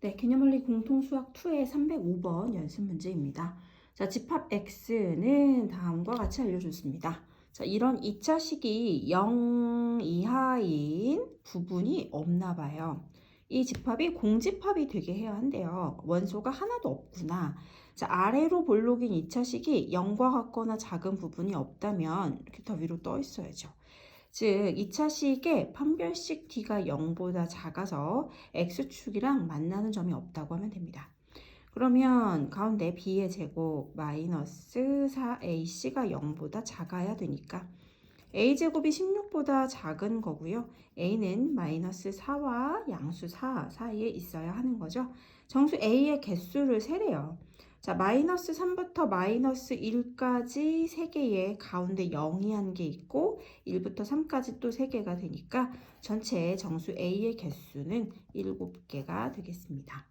네, 개념원리 공통수학 2의 305번 연습 문제입니다. 자, 집합 x는 다음과 같이 알려줬습니다. 자, 이런 2차 식이 0 이하인 부분이 없나 봐요. 이 집합이 공집합이 되게 해야 한대요. 원소가 하나도 없구나. 자, 아래로 볼록인 2차 식이 0과 같거나 작은 부분이 없다면 이렇게 더 위로 떠 있어야죠. 즉, 2차 식의 판별식 t가 0보다 작아서 x축이랑 만나는 점이 없다고 하면 됩니다. 그러면 가운데 b의 제곱 마이너스 4ac가 0보다 작아야 되니까 a제곱이 16보다 작은 거고요. a는 마이너스 4와 양수 4 사이에 있어야 하는 거죠. 정수 a의 개수를 세래요. 자, 마이너스 3부터 마이너스 1까지 3개의 가운데 0이 한 개 있고 1부터 3까지 또 3개가 되니까 전체 정수 a의 개수는 7개가 되겠습니다.